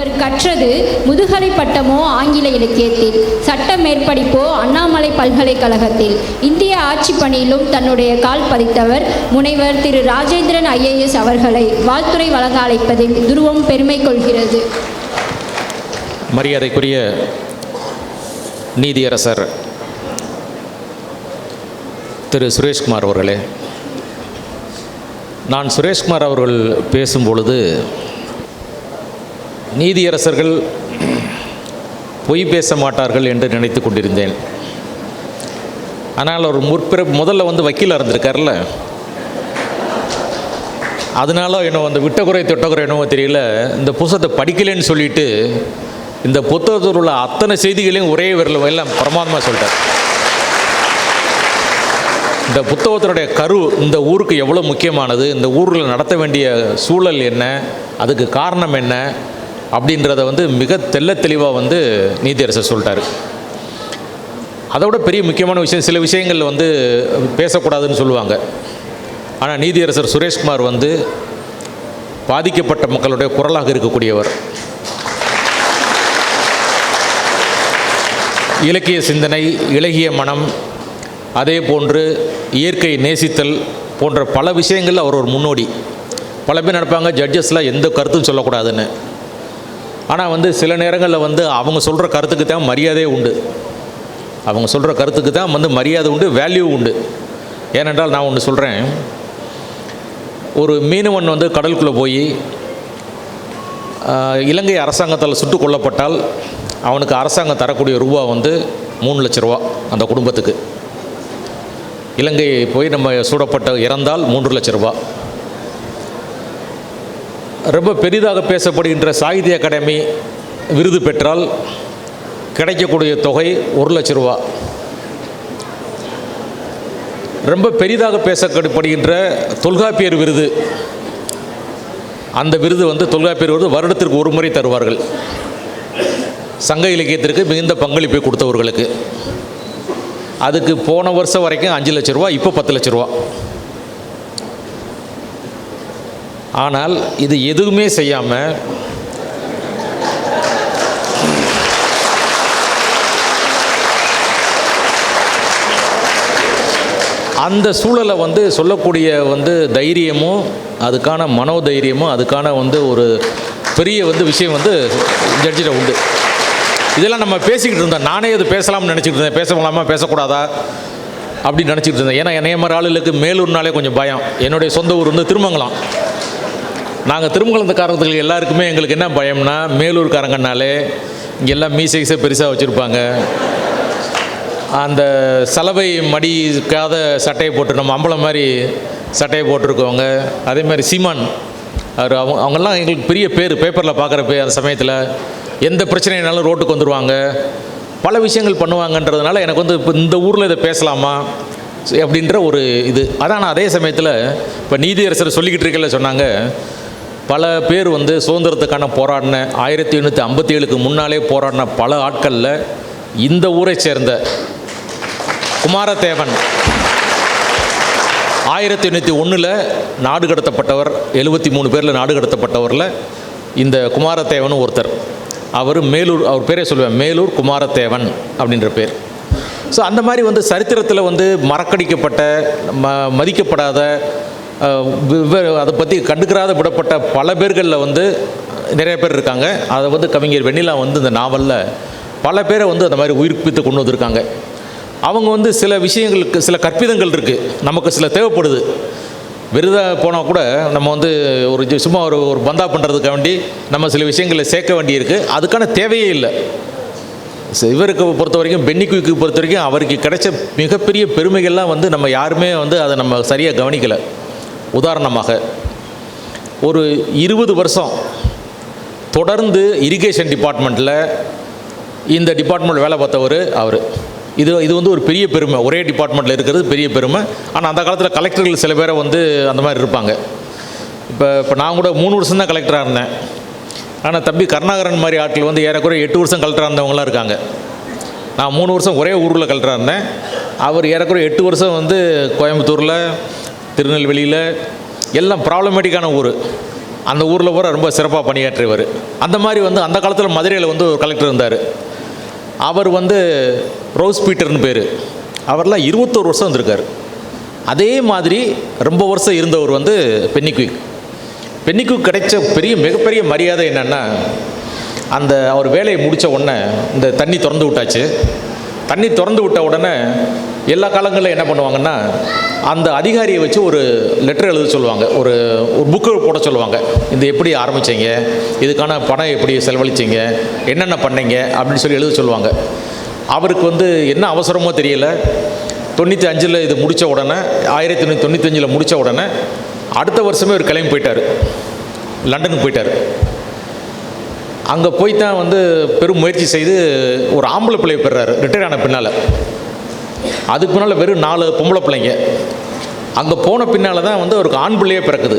இவர் கற்றது முதுகலை பட்டமோ ஆங்கில இலக்கியத்தில் சட்ட மேற்படிப்போ அண்ணாமலை பல்கலைக்கழகத்தில். இந்திய ஆட்சி பணியிலும் தன்னுடைய கால் பதித்தவர் முனைவர் திரு ராஜேந்திரன் ஐஏஎஸ் அவர்களை வாழ்த்துறை வழங்க அழைப்பதில் துருவம் பெருமை கொள்கிறது. மரியாதைக்குரிய நீதியரசர் திரு சுரேஷ்குமார் அவர்களே நான் சுரேஷ்குமார் அவர்கள் பேசும்பொழுது நீதியரசர்கள் பொய் பேச மாட்டார்கள் என்று நினைத்து கொண்டிருந்தேன். ஆனால் அவர் முற்பிற முதல்ல வந்து வக்கீலாக இருந்திருக்கார்ல அதனால என்னோ அந்த விட்டகுறை தொட்டகுறை என்னவோ தெரியல. இந்த புத்தகத்தை படிக்கலைன்னு சொல்லிட்டு இந்த புத்தகத்தில் உள்ள அத்தனை செய்திகளையும் ஒரே விரல எல்லாம் பிரமாதமாக சொல்லிட்டார். இந்த புத்தகத்தினுடைய கரு இந்த ஊருக்கு எவ்வளோ முக்கியமானது? இந்த ஊரில் நடத்த வேண்டிய சூழல் என்ன? அதுக்கு காரணம் என்ன? அப்படின்றத வந்து மிக தெல்ல தெளிவாக வந்து நீதியரசர் சொல்லிட்டாரு. அதோட பெரிய முக்கியமான விஷயம் சில விஷயங்கள் வந்து பேசக்கூடாதுன்னு சொல்லுவாங்க. ஆனால் நீதியரசர் சுரேஷ்குமார் வந்து பாதிக்கப்பட்ட மக்களுடைய குரலாக இருக்கக்கூடியவர். இலக்கிய சிந்தனை இலகிய மனம் அதே போன்று இயற்கை நேசித்தல் போன்ற பல விஷயங்களில் அவர் ஒரு முன்னோடி. பல பேர் நினைப்பாங்க ஜட்ஜஸ்லாம் எந்த கருத்தும் சொல்லக்கூடாதுன்னு. ஆனால் வந்து சில நேரங்களில் வந்து அவங்க சொல்கிற கருத்துக்கு தான் மரியாதையே உண்டு. அவங்க சொல்கிற கருத்துக்கு தான் வந்து மரியாதை உண்டு வேல்யூ உண்டு. ஏனென்றால் நான் ஒன்று சொல்கிறேன் ஒரு மீனவன் வந்து கடலுக்குள்ளே போய் இலங்கை அரசாங்கத்தால் சுட்டு கொல்லப்பட்டால் அவனுக்கு அரசாங்கம் தரக்கூடிய ரூபா வந்து மூணு லட்ச ரூபா அந்த குடும்பத்துக்கு. இலங்கை போய் நம்ம சூடப்பட்ட இறந்தால் மூன்று லட்ச ரூபா. ரொம்ப பெரிதாக பேசப்படுகின்ற சாகித்ய அகாடமி விருது பெற்றால் கிடைக்கக்கூடிய தொகை ஒரு லட்ச ரூபா. ரொம்ப பெரிதாக பேசப்படுகின்ற தொல்காப்பியர் விருது. அந்த விருது வந்து தொல்காப்பியர் விருது வருடத்திற்கு ஒரு முறை தருவார்கள். சங்க இலக்கியத்திற்கு மிகுந்த பங்களிப்பை கொடுத்தவர்களுக்கு. அதுக்கு போன வருஷம் வரைக்கும் அஞ்சு லட்ச ரூபா இப்போ பத்து லட்ச ரூபா. ஆனால் இது எதுவுமே செய்யாமல் அந்த சூழலை வந்து சொல்லக்கூடிய வந்து தைரியமும் அதுக்கான மனோதைரியமும் அதுக்கான வந்து ஒரு பெரிய வந்து விஷயம் வந்து ஜட்ஜிட்ட உண்டு. இதெல்லாம் நம்ம பேசிக்கிட்டு இருந்தோம். நானே இது பேசலாம்னு நினச்சிக்கிட்டு இருந்தேன். பேசலாமா பேசக்கூடாதா? அப்படின்னு நினச்சிக்கிட்டு இருந்தேன். ஏன்னா என்னைய மாதிரி ஆளுகளுக்கு மேலூர்னாலே கொஞ்சம் பயம். என்னுடைய சொந்த ஊர் வந்து திருமங்கலம். நாங்கள் திருமங்கலத்துக்காரர்கள் எல்லாருக்குமே எங்களுக்கு என்ன பயம்னா மேலூர்காரங்கனாலே இங்கே எல்லாம் மீசைஸை பெருசாக வச்சுருப்பாங்க. அந்த சலவை மடிக்காத சட்டையை போட்டு நம்ம அம்பளம் மாதிரி சட்டையை போட்டிருக்கவங்க அதே மாதிரி சீமான் அவர் அவங்க அவங்கெல்லாம் எங்களுக்கு பெரிய பேர் பேப்பரில் பார்க்குறப்ப அந்த சமயத்தில் எந்த பிரச்சனைனாலும் ரோட்டுக்கு வந்துடுவாங்க பல விஷயங்கள் பண்ணுவாங்கன்றதுனால எனக்கு வந்து இப்போ இந்த ஊரில் இதை பேசலாமா அப்படின்ற ஒரு இது. அதான் நான் அதே சமயத்தில் இப்போ நீதியரசர் சொல்லிக்கிட்டு இருக்கல சொன்னாங்க. பல பேர் வந்து சுதந்திரத்துக்கான போராடின ஆயிரத்தி எண்ணூற்றி ஐம்பத்தி ஏழுக்கு முன்னாலே போராடின பல ஆட்களில் இந்த ஊரை சேர்ந்த குமாரதேவன் ஆயிரத்தி எண்ணூற்றி ஒன்றில் நாடு கடத்தப்பட்டவர் எழுபத்தி மூணு பேரில் நாடு கடத்தப்பட்டவரில் இந்த குமாரதேவன் ஒருத்தர். அவர் மேலூர் அவர் பேரே சொல்லுவேன் மேலூர் குமாரதேவன் அப்படின்ற பேர். ஸோ அந்த மாதிரி வந்து சரித்திரத்தில் வந்து மறக்கடிக்கப்பட்ட ம மதிக்கப்படாத அதை பற்றி கண்டுக்கிறாத விடப்பட்ட பல பேர்களில் வந்து நிறைய பேர் இருக்காங்க. அதை வந்து கவிஞர் வெண்ணிலா வந்து இந்த நாவலில் பல பேரை வந்து அந்த மாதிரி உயிர்ப்பித்து கொண்டு வந்திருக்காங்க. அவங்க வந்து சில விஷயங்களுக்கு சில கற்பிதங்கள் இருக்குது நமக்கு சில தேவைப்படுது. விருதாக போனால் கூட நம்ம வந்து ஒரு சும்மா ஒரு ஒரு பந்தா பண்ணுறதுக்கு வேண்டி நம்ம சில விஷயங்களை சேர்க்க வேண்டியிருக்கு. அதுக்கான தேவையே இல்லை. இவருக்கு பொறுத்த வரைக்கும் பென்னிக்குவிக்கு பொறுத்த வரைக்கும் அவருக்கு கிடைச்ச மிகப்பெரிய பெருமைகள்லாம் வந்து நம்ம யாருமே வந்து அதை நம்ம சரியாக கவனிக்கலை. உதாரணமாக ஒரு இருபது வருஷம் தொடர்ந்து இரிகேஷன் டிபார்ட்மெண்ட்டில் இந்த டிபார்ட்மெண்ட் வேலை பார்த்தவர் அவர். இது இது வந்து ஒரு பெரிய பெருமை. ஒரே டிபார்ட்மெண்ட்டில் இருக்கிறது பெரிய பெருமை. ஆனால் அந்த காலத்தில் கலெக்டர்கள் சில பேரை வந்து அந்த மாதிரி இருப்பாங்க. இப்போ இப்போ நான் கூட மூணு வருஷம் தான் கலெக்டராக இருந்தேன். ஆனால் தம்பி கருணாகரன் மாதிரி ஆட்கள் வந்து ஏறக்குறைய எட்டு வருஷம் கலெக்டராக இருந்தவங்களாம் இருக்காங்க. நான் மூணு வருஷம் ஒரே ஊரில் கலெக்டராக இருந்தேன். அவர் ஏறக்குறைய எட்டு வருஷம் வந்து கோயம்புத்தூரில் திருநெல்வேலியில் எல்லாம் ப்ராப்ளமேட்டிக்கான ஊர். அந்த ஊரில் பூரா ரொம்ப சிறப்பாக பணியாற்றியவர். அந்த மாதிரி வந்து அந்த காலத்தில் மதுரையில் வந்து ஒரு கலெக்டர் இருந்தார். அவர் வந்து ரோஸ் பீட்டர்னு பேர். அவர்லாம் இருபத்தோரு வருஷம் வந்திருக்கார். அதே மாதிரி ரொம்ப வருஷம் இருந்தவர் வந்து பென்னிக்விக் பென்னிக்விக் கிடைச்ச பெரிய மிகப்பெரிய மரியாதை என்னென்னா அந்த அவர் வேலையை முடித்த உடனே இந்த தண்ணி திறந்து விட்டாச்சு. தண்ணி திறந்து விட்ட உடனே எல்லா காலங்களில் என்ன பண்ணுவாங்கன்னா அந்த அதிகாரியை வச்சு ஒரு லெட்டர் எழுத சொல்லுவாங்க. ஒரு ஒரு புக்கு போட சொல்லுவாங்க. இது எப்படி ஆரம்பிச்சீங்க? இதுக்கான பணம் எப்படி செலவழிச்சீங்க? என்னென்ன பண்ணீங்க? அப்படின்னு சொல்லி எழுத சொல்லுவாங்க. அவருக்கு வந்து என்ன அவசரமோ தெரியல. தொண்ணூற்றி அஞ்சில் இது முடித்த உடனே ஆயிரத்தி தொண்ணூற்றி தொண்ணூத்தஞ்சில் முடித்த உடனே அடுத்த வருஷமே ஒரு கிளம்பி போயிட்டார். லண்டனுக்கு போயிட்டார். அங்கே போய் தான் வந்து பெரும் முயற்சி செய்து ஒரு ஆம்பளை பிள்ளையை பெறாரு. ரிட்டையர் ஆன பின்னால். அதுக்கு பின்னால் வெறும் நாலு பொம்பளை பிள்ளைங்க. அங்கே போன பின்னால் தான் வந்து அவருக்கு ஆண் பிள்ளையே பிறக்குது.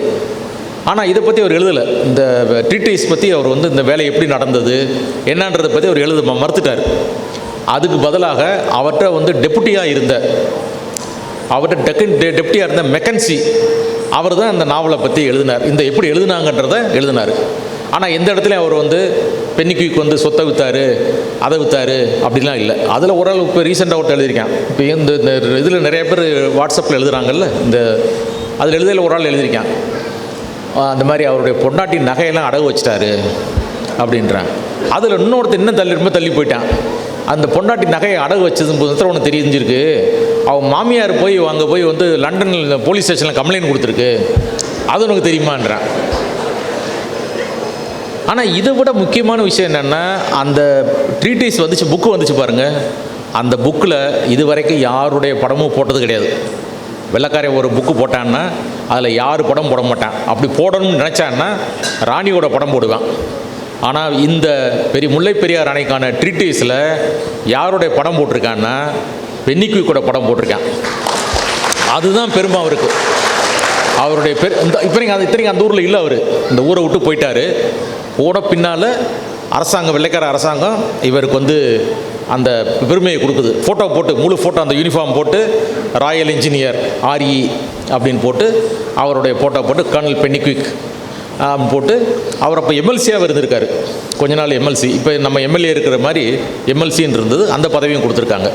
ஆனால் இதை பற்றி அவர் எழுதலை. இந்த ட்ரீட்டைஸ் பற்றி அவர் வந்து இந்த வேலை எப்படி நடந்தது என்னன்றதை பற்றி அவர் எழுத மறுத்துட்டார். அதுக்கு பதிலாக அவர்கிட்ட வந்து டெப்புட்டியாக இருந்த அவர்கிட்ட டெக்கன் டெ டெப்டியாக இருந்த மெக்கன்சி அவர் தான் இந்த நாவலை பற்றி எழுதினார். இந்த எப்படி எழுதினாங்கன்றதை எழுதினார். ஆனால் எந்த இடத்துலையும் அவர் வந்து பென்னிக்குவிக்கு வந்து சொத்தை விற்றாரு அதை விற்றாரு அப்படிலாம் இல்லை. அதில் ஒரு ஆள் இப்போ ரீசெண்டாக ஒருத்தர் எழுதியிருக்கேன். இப்போ இந்த இதில் நிறைய பேர் வாட்ஸ்அப்பில் எழுதுகிறாங்கல்ல இந்த அதில் எழுதியில் ஒரு ஆள் எழுதியிருக்கான். அந்த மாதிரி அவருடைய பொண்டாட்டி நகையெல்லாம் அடகு வச்சிட்டாரு அப்படின்றான். அதில் இன்னொருத்தர் இன்னும் தள்ளி ரொம்ப தள்ளி போயிட்டான். அந்த பொண்டாட்டி நகையை அடகு வச்சது புதுசாக உனக்கு தெரிஞ்சிருக்கு? அவன் மாமியார் போய் அங்கே போய் வந்து லண்டனில் போலீஸ் ஸ்டேஷனில் கம்ப்ளைண்ட் கொடுத்துருக்கு. அது உனக்கு தெரியுமான்றான். ஆனால் இதை விட முக்கியமான விஷயம் என்னென்னா அந்த ட்ரீட்டிஸ் வந்துச்சு புக்கு வந்துச்சு பாருங்கள் அந்த புக்கில் இது வரைக்கும் யாருடைய படமும் போட்டது கிடையாது. வெள்ளக்காரன் ஒரு புக்கு போட்டான்னா அதில் யார் படம் போட மாட்டான். அப்படி போடணும்னு நினச்சான்னா ராணியோட படம் போடுவான். ஆனால் இந்த பெரிய முல்லை பெரியார் அணைக்கான ட்ரீட்டிஸில் யாருடைய படம் போட்டிருக்கான்னா பென்னிக்குவிக்கோட படம் போட்டிருக்கான். அதுதான் பெருமை அவருக்கு. அவருடைய பெரு இந்த இப்போ நீங்கள் அந்த இத்தனைக்கு அந்த ஊரில் இல்லை அவர். இந்த ஊரை விட்டு போயிட்டாரு. போன பின்னால் அரசாங்கம் வெள்ளைக்கார அரசாங்கம் இவருக்கு வந்து அந்த பெருமையை கொடுக்குது. ஃபோட்டோ போட்டு முழு ஃபோட்டோ அந்த யூனிஃபார்ம் போட்டு ராயல் இன்ஜினியர் ஆர்இ அப்படின்னு போட்டு அவருடைய ஃபோட்டோ போட்டு கர்னல் பென்னிக்விக் போட்டு அவர் அப்போ எம்எல்சியாக இருந்திருக்காரு. கொஞ்ச நாள் எம்எல்சி இப்போ நம்ம எம்எல்ஏ இருக்கிற மாதிரி எம்எல்சின்னு இருந்தது. அந்த பதவியும் கொடுத்துருக்காங்க.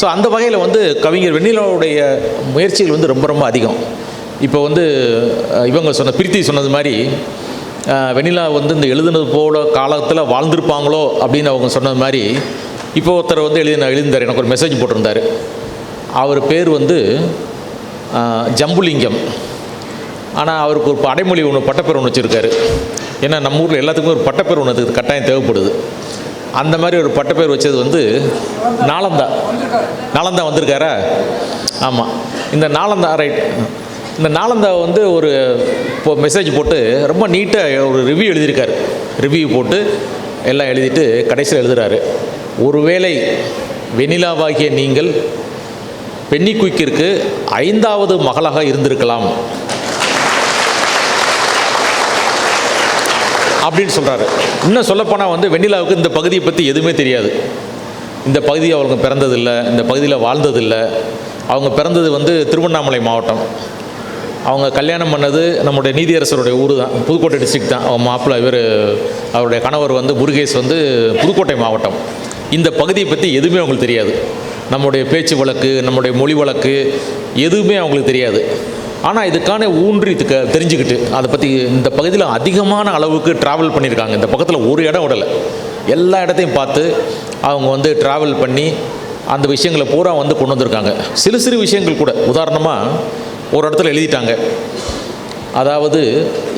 ஸோ அந்த வகையில் வந்து கவிஞர் வெண்ணிலாவுடைய முயற்சிகள் வந்து ரொம்ப ரொம்ப அதிகம். இப்போ வந்து இவங்க சொன்ன பிரீத்தி சொன்னது மாதிரி வெண்ணிலா வந்து இந்த எழுதுனது போல காலத்தில் வாழ்ந்திருப்பாங்களோ அப்படின்னு அவங்க சொன்னது மாதிரி இப்போ ஒருத்தர் வந்து எழுதின எழுந்தார் எனக்கு ஒரு மெசேஜ் போட்டிருந்தார். அவர் பேர் வந்து ஜம்புலிங்கம். ஆனால் அவருக்கு ஒரு அடைமொழி ஒன்று பட்டப்பேர் ஒன்று வச்சுருக்காரு. ஏன்னா நம்ம ஊரில் எல்லாத்துக்குமே ஒரு பட்டப்பேர் ஒன்று அதுக்கு கட்டாயம் தேவைப்படுது. அந்த மாதிரி ஒரு பட்டப்பேர் வச்சது வந்து நாளந்தா. நாளந்தா வந்திருக்காரா? ஆமாம் இந்த நாளந்தா ரைட் இந்த நாளந்தா வந்து ஒரு இப்போ மெசேஜ் போட்டு ரொம்ப நீட்டாக ஒரு ரிவ்யூ எழுதியிருக்காரு. ரிவ்யூ போட்டு எல்லாம் எழுதிட்டு கடைசியில் எழுதுகிறாரு ஒருவேளை வெண்ணிலாவாகிய நீங்கள் பென்னி குயிக்கிற்கு ஐந்தாவது மகளாக இருந்திருக்கலாம். அப்படின்னு சொல்கிறாரு இன்னும் சொல்லப்போனால் வந்து வெண்ணிலாவுக்கு இந்த பகுதியை பற்றி எதுவுமே தெரியாது. இந்த பகுதி அவங்க பிறந்ததில்லை இந்த பகுதியில் வாழ்ந்ததில்லை. அவங்க பிறந்தது வந்து திருவண்ணாமலை மாவட்டம். அவங்க கல்யாணம் பண்ணது நம்முடைய நீதியரசருடைய ஊர் தான் புதுக்கோட்டை டிஸ்ட்ரிக்ட் தான். அவங்க மாப்பிள்ளை இவர் அவருடைய கணவர் வந்து முருகேஷ் வந்து புதுக்கோட்டை மாவட்டம். இந்த பகுதியை பற்றி எதுவுமே அவங்களுக்கு தெரியாது. நம்முடைய பேச்சு வழக்கு நம்முடைய மொழி வழக்கு எதுவுமே அவங்களுக்கு தெரியாது. ஆனால் இதுக்கான ஊன்றி இதுக்கு தெரிஞ்சுக்கிட்டு அதை பற்றி இந்த பகுதியில் அதிகமான அளவுக்கு ட்ராவல் பண்ணியிருக்காங்க. இந்த பக்கத்தில் ஒரு இடம் விடலை. எல்லா இடத்தையும் பார்த்து அவங்க வந்து ட்ராவல் பண்ணி அந்த விஷயங்களை பூரா வந்து கொண்டு வந்திருக்காங்க. சிறு சிறு விஷயங்கள் கூட. உதாரணமாக ஒரு இடத்துல எழுதிட்டாங்க. அதாவது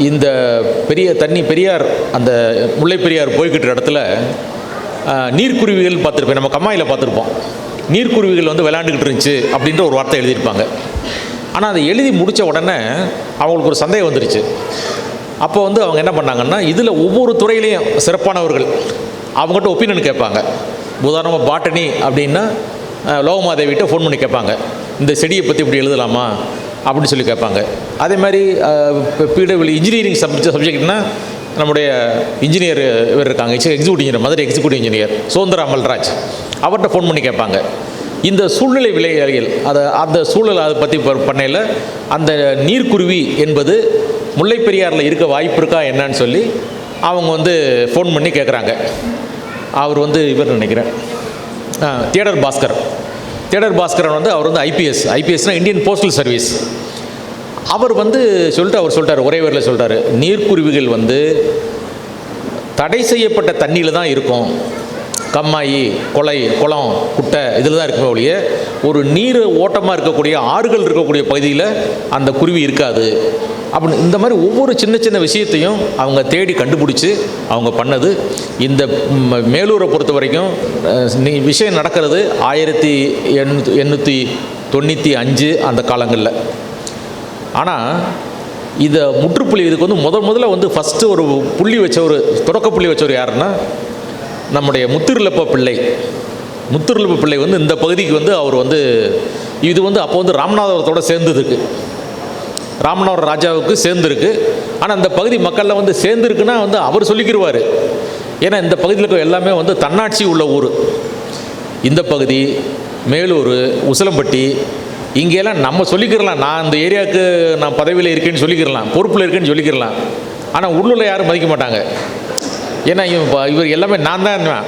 இந்த பெரிய தண்ணி பெரியார் அந்த முல்லை பெரியார் போய்கிட்ட இடத்துல நீர்க்குருவிகள் பார்த்துருப்பேன் நம்ம கம்மாயில் பார்த்துருப்போம். நீர்க்குருவிகள் வந்து விளையாண்டுக்கிட்டு இருந்துச்சு அப்படின்ற ஒரு வார்த்தை எழுதியிருப்பாங்க. ஆனால் அதை எழுதி முடித்த உடனே அவங்களுக்கு ஒரு சந்தேகம் வந்துருச்சு. அப்போ வந்து அவங்க என்ன பண்ணாங்கன்னா இதில் ஒவ்வொரு துறையிலையும் சிறப்பானவர்கள் அவங்ககிட்ட ஒப்பீனியன் கேட்பாங்க. உதாரணமாக பாட்டனி அப்படின்னா லோகமாதேவிட்ட ஃபோன் பண்ணி கேட்பாங்க. இந்த செடியை பற்றி இப்படி எழுதலாமா? அப்படின்னு சொல்லி கேட்பாங்க. அதே மாதிரி பிடபிள்யூ இன்ஜினியரிங் சப்ஜெக்ட் சப்ஜெக்ட்னா நம்முடைய இன்ஜினியர் இவர் இருக்காங்க. Executive engineer Madurai executive engineer சுதந்திர அமல்ராஜ் அவர்கிட்ட ஃபோன் பண்ணி கேட்பாங்க. இந்த சூழ்நிலை விளையாடிகள் அதை அந்த சூழல் அதை பற்றி பண்ணையில் அந்த நீர்க்குருவி என்பது முல்லை பெரியாரில் இருக்க வாய்ப்பு இருக்கா என்னன்னு சொல்லி அவங்க வந்து ஃபோன் பண்ணி கேட்குறாங்க. அவர் வந்து இவர் நினைக்கிறேன். தியேட்டர் பாஸ்கர். தேடர் பாஸ்கரன் வந்து அவர் வந்து ஐபிஎஸ் ஐபிஎஸ்னால் இந்தியன் போஸ்டல் சர்வீஸ். அவர் வந்து சொல்லிட்டு அவர் சொல்லிட்டார் ஒரே வரியில் சொல்லிட்டாரு நீர்க்குருவிகள் வந்து தடை செய்யப்பட்ட தண்ணியில் தான் இருக்கும். கம்மாயி கொலை குளம் குட்டை இதில் தான் இருக்குமே ஒழிய ஒரு நீர் ஓட்டமாக இருக்கக்கூடிய ஆறுகள் இருக்கக்கூடிய பகுதியில் அந்த குருவி இருக்காது. அப்படின்னு. இந்த மாதிரி ஒவ்வொரு சின்ன சின்ன விஷயத்தையும் அவங்க தேடி கண்டுபிடிச்சி அவங்க பண்ணது. இந்த மேலூரை பொறுத்த வரைக்கும் விஷயம் நடக்கிறது ஆயிரத்தி எண்ணூற்றி எண்ணூற்றி தொண்ணூற்றி அஞ்சு அந்த காலங்களில். ஆனால் இதை முற்றுப்புள்ளி இதுக்கு வந்து முதல் முதல்ல வந்து ஃபஸ்ட்டு ஒரு புள்ளி வச்சவர் தொடக்க புள்ளி வச்சவர் யாருன்னா நம்முடைய முத்திருலப்ப பிள்ளை. முத்துருலப்ப பிள்ளை வந்து இந்த பகுதிக்கு வந்து அவர் வந்து இது வந்து அப்போ வந்து ராமநாதபுரத்தோட சேர்ந்ததுக்கு. ராமநாதபுரம் ராஜாவுக்கு சேர்ந்துருக்கு. ஆனால் அந்த பகுதி மக்கள்லாம் வந்து சேர்ந்துருக்குன்னா வந்து அவர் சொல்லிக்கிருவார். ஏன்னா இந்த பகுதியில் இருக்க எல்லாமே வந்து தன்னாட்சி உள்ள ஊர். இந்த பகுதி மேலூர் உசிலம்பட்டி இங்கெல்லாம் நம்ம சொல்லிக்கிறலாம் நான் இந்த ஏரியாவுக்கு நான் பதவியில் இருக்கேன்னு சொல்லிக்கிறலாம் பொறுப்பில் இருக்கேன்னு சொல்லிக்கிறலாம் ஆனால் உள்ளூரில் யாரும் மதிக்க மாட்டாங்க. ஏன்னா இவன் இவர் எல்லாமே நான் தான்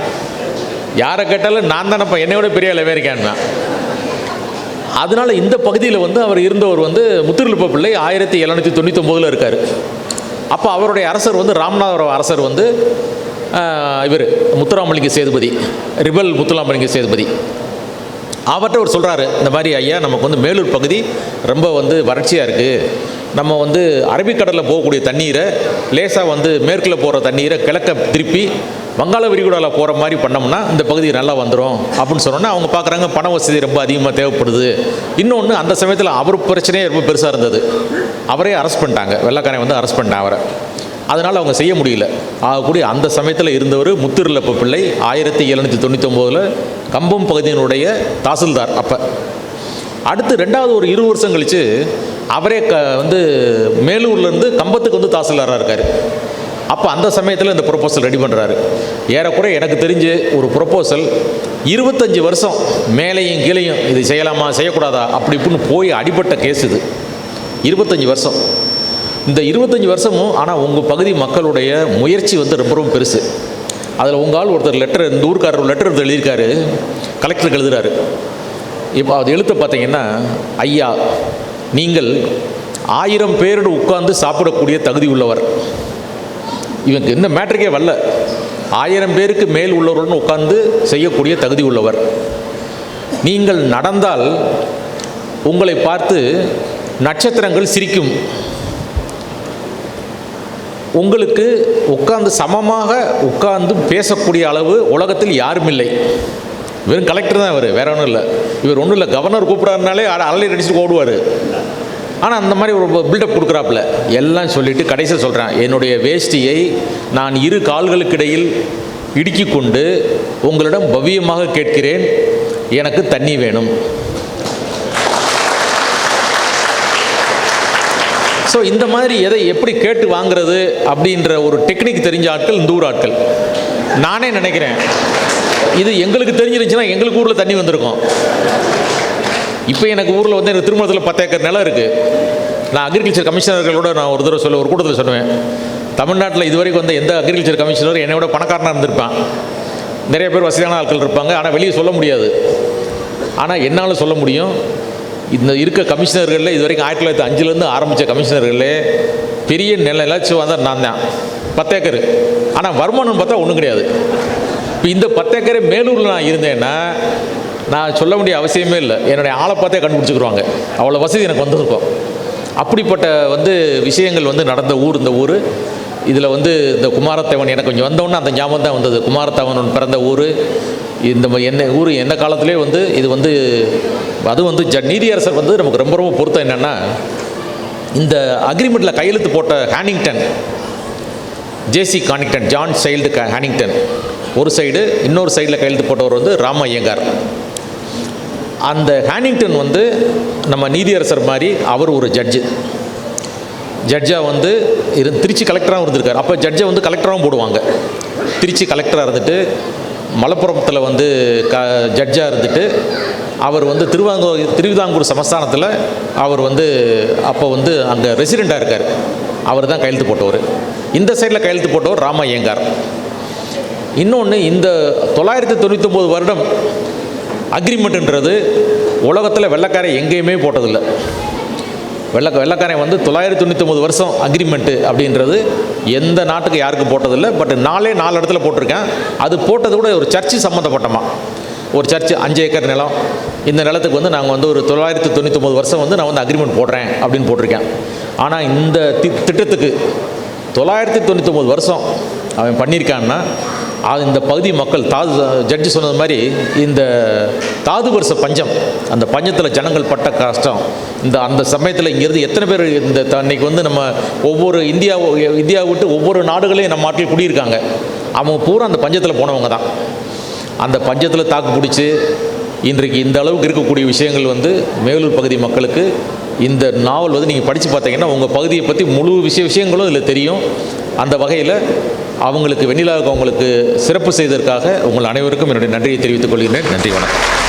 யாரை கேட்டாலும் நான் தானப்பா என்னை விட பெரிய அளவே இருக்கேன்னா அதனால இந்த பகுதியில் வந்து அவர் இருந்தவர் வந்து முத்திருளிப்ப பிள்ளை ஆயிரத்தி எழுநூற்றி தொண்ணூத்தொம்போதில் இருக்கார். அப்போ அவருடைய அரசர் வந்து ராமநாதபுரம் அரசர் வந்து இவர் முத்துராமலிங்க சேதுபதி ரிபல் முத்துராமலிங்க சேதுபதி. அவர்கிட்ட அவர் சொல்கிறாரு இந்த மாதிரி ஐயா நமக்கு வந்து மேலூர் பகுதி ரொம்ப வந்து வறட்சியாக இருக்குது நம்ம வந்து அரபிக்கடலில் போகக்கூடிய தண்ணீரை லேசாக வந்து மேற்கில் போகிற தண்ணீரை கிழக்க திருப்பி வங்காள விரிகுடாவில் போகிற மாதிரி பண்ணோம்னா இந்த பகுதி நல்லா வந்துடும் அப்படின்னு சொன்னோன்னா அவங்க பார்க்குறாங்க பண வசதி ரொம்ப அதிகமாக தேவைப்படுது. இன்னொன்று அந்த சமயத்தில் அவர் பிரச்சனையே ரொம்ப பெருசாக இருந்தது. அவரே அரெஸ்ட் பண்ணிட்டாங்க வெள்ளக்காரன் வந்து அரெஸ்ட் பண்ணிட்டேன் அவரை. அதனால் அவங்க செய்ய முடியல. ஆகக்கூடிய அந்த சமயத்தில் இருந்தவர் முத்திருலப்ப பிள்ளை ஆயிரத்தி எழுநூற்றி தொண்ணூத்தொம்போதில் கம்பம் பகுதியினுடைய தாசில்தார் அப்போ. அடுத்து ரெண்டாவது ஒரு இரு வருஷம் கழித்து அவரே க வந்து மேலூர்லேருந்து கம்பத்துக்கு வந்து தாசில்தாராக இருக்கார். அப்போ அந்த சமயத்தில் இந்த ப்ரொப்போசல் ரெடி பண்ணுறாரு ஏறக்குறைய எனக்கு தெரிஞ்சு ஒரு ப்ரொப்போசல் இருபத்தஞ்சி வருஷம் மேலேயும் கீழேயும் இது செய்யலாமா செய்யக்கூடாதா அப்படி இப்படின்னு போய் அடிபட்ட கேஸ் இது. இருபத்தஞ்சி வருஷம். இந்த இருபத்தஞ்சி வருஷமும் ஆனால் உங்கள் பகுதி மக்களுடைய முயற்சி வந்து ரொம்ப ரொம்ப பெருசு. அதில் உங்கள் ஆள் ஒருத்தர் லெட்டர் இந்த ஊருக்காரர் லெட்டர் லெட்டர் எழுதியிருக்காரு. கலெக்டருக்கு எழுதுறாரு. இப்போ அது எழுத்த பார்த்தீங்கன்னா ஐயா நீங்கள் ஆயிரம் பேரோடு உட்கார்ந்து சாப்பிடக்கூடிய தகுதி உள்ளவர். இவனுக்கு இந்த மேட்ருக்கே வரல. ஆயிரம் பேருக்கு மேல் உள்ளவருடன் உட்கார்ந்து செய்யக்கூடிய தகுதி உள்ளவர். நீங்கள் நடந்தால் உங்களை பார்த்து நட்சத்திரங்கள் சிரிக்கும். உங்களுக்கு உட்கார்ந்து சமமாக உட்கார்ந்து பேசக்கூடிய அளவு உலகத்தில் யாரும் இல்லை. வெறும் கலெக்டர் தான் இவர் வேற ஒன்றும் இல்லை. இவர் ஒன்றும் இல்லை கவர்னர் கூப்பிட்றாருனாலே அலறி அடிச்சுட்டு ஓடுவார். ஆனால் அந்த மாதிரி ஒரு பில்டப் கொடுக்குறாப்புல. எல்லாம் சொல்லிட்டு கடைசியில் சொல்கிறேன் என்னுடைய வேஷ்டியை நான் இரு கால்களுக்கிடையில் இடுக்கிக் கொண்டு உங்களிடம் பவ்யமாக கேட்கிறேன் எனக்கு தண்ணி வேணும். ஸோ இந்த மாதிரி எதை எப்படி கேட்டு வாங்குறது அப்படின்ற ஒரு டெக்னிக் தெரிஞ்ச ஆட்கள் இந்த ஊர் ஆட்கள். நானே நினைக்கிறேன். இது எங்களுக்கு தெரிஞ்சிருந்துச்சுன்னா எங்களுக்கு ஊரில் தண்ணி வந்திருக்கும். இப்போ எனக்கு ஊரில் வந்து எனக்கு திருமணத்தில் பத்து ஏக்கர் நிலம் இருக்குது நான் அக்ரிகல்ச்சர் கமிஷனர்களோட நான் ஒரு தடவை சொல்ல ஒரு கூட்டத்தில் சொல்லுவேன். தமிழ்நாட்டில் இதுவரைக்கும் வந்து எந்த அக்ரிகல்ச்சர் கமிஷனர் என்னை விட பணக்காரனாக இருந்திருப்பான். நிறைய பேர் வசதியான ஆட்கள் இருப்பாங்க. ஆனால் வெளியே சொல்ல முடியாது. ஆனால் என்னால் சொல்ல முடியும் இந்த இருக்க கமிஷனர்களில் இது வரைக்கும் ஆயிரத்தி தொள்ளாயிரத்தி அஞ்சுலேருந்து ஆரம்பித்த கமிஷனர்களே பெரிய நில நிலச்சி வந்தால் நான் தான். பத்து ஏக்கர். ஆனால் வருமானம் பார்த்தா ஒன்றும் கிடையாது. இப்போ இந்த பத்தேக்கரை மேலூரில் நான் இருந்தேன்னா நான் சொல்ல வேண்டிய அவசியமே இல்லை. என்னுடைய ஆளை பார்த்தே கண்டுபிடிச்சிக்கிருவாங்க. அவ்வளோ வசதி எனக்கு வந்திருக்கும். அப்படிப்பட்ட வந்து விஷயங்கள் வந்து நடந்த ஊர் இந்த ஊர். இதில் வந்து இந்த குமாரத்தேவன் எனக்கு கொஞ்சம் வந்தோன்னே அந்த ஞாபகம் தான் வந்தது. குமாரத்தேவன் பிறந்த ஊர். இந்த என்ன ஊர் எந்த காலத்துலேயே வந்து இது வந்து அது வந்து ஜ நீதியரசர் வந்து நமக்கு ரொம்ப ரொம்ப பொருத்தம் என்னென்னா இந்த அக்ரிமெண்ட்டில் கையெழுத்து போட்ட ஹேனிங்டன் ஜேசி கானிங்டன் ஜான் சைல்டு க ஹேனிங்டன் ஒரு சைடு இன்னொரு சைடில் கையெழுத்து போட்டவர் வந்து ராம ஐயங்கார். அந்த ஹேனிங்டன் வந்து நம்ம நீதியரசர் மாதிரி அவர் ஒரு ஜட்ஜு ஜட்ஜாக வந்து இரு திருச்சி கலெக்டராகவும் இருந்திருக்கார். அப்போ ஜட்ஜை வந்து கலெக்டராகவும் போடுவாங்க. திருச்சி கலெக்டராக இருந்துட்டு மலப்புறத்தில் வந்து க ஜட்ஜாக இருந்துட்டு அவர் வந்து திருவாங்கூர் திருவிதாங்கூர் சமஸ்தானத்தில் அவர் வந்து அப்போ வந்து அங்கே ரெசிடெண்ட்டாக இருக்கார். அவர் தான் கையெழுத்து போட்டவர். இந்த சைடில் கையெழுத்து போட்டவர் ராம ஐயங்கார். இன்னொன்று இந்த தொள்ளாயிரத்தி தொண்ணூத்தொம்பது வருடம் அக்ரிமெண்ட்டுன்றது உலகத்தில் வெள்ளக்காரை எங்கேயுமே போட்டதில்லை. வெள்ள வெள்ளக்காரை வந்து தொள்ளாயிரத்தி தொண்ணூற்றி வருஷம் அக்ரிமெண்ட்டு அப்படின்றது எந்த நாட்டுக்கு யாருக்கும் போட்டதில்லை. பட் நாலே நாலு இடத்துல போட்டிருக்கேன். அது போட்டது கூட ஒரு சர்ச்சு சம்மந்தப்பட்டமா ஒரு சர்ச்சு அஞ்சு ஏக்கர் நிலம். இந்த நிலத்துக்கு வந்து நாங்கள் வந்து ஒரு தொள்ளாயிரத்தி தொண்ணூத்தொம்பது வருஷம் வந்து நான் வந்து அக்ரிமெண்ட் போடுறேன் அப்படின்னு போட்டிருக்கேன். ஆனால் இந்த தி- திட்டத்துக்கு தொள்ளாயிரத்தி தொண்ணூத்தொம்பது வருஷம் அவன் பண்ணியிருக்கான்னா அது இந்த பகுதி மக்கள் தாது ஜட்ஜி சொன்னது மாதிரி இந்த தாது வருஷ பஞ்சம் அந்த பஞ்சத்தில் ஜனங்கள் பட்ட கஷ்டம் இந்த அந்த சமயத்தில் இங்கேருந்து எத்தனை பேர் இந்த அன்னைக்கு வந்து நம்ம ஒவ்வொரு இந்தியா இந்தியா விட்டு ஒவ்வொரு நாடுகளையும் நம்ம நாட்டில் குடியிருக்காங்க. அவங்க பூரா அந்த பஞ்சத்தில் போனவங்க தான். அந்த பஞ்சத்தில் தாக்கு பிடிச்சி இன்றைக்கு இந்த அளவுக்கு இருக்கக்கூடிய விஷயங்கள் வந்து மேலூர் பகுதி மக்களுக்கு இந்த நாவல் வந்து நீங்கள் படித்து பார்த்தீங்கன்னா உங்கள் பகுதியை பற்றி முழு விஷய விஷயங்களும் இதில் தெரியும். அந்த வகையில் அவங்களுக்கு வெண்ணிலாவுக்கு அவங்களுக்கு சிறப்பு செய்ததற்காக உங்கள் அனைவருக்கும் என்னுடைய நன்றியை தெரிவித்துக் கொள்கிறேன் நன்றி வணக்கம்.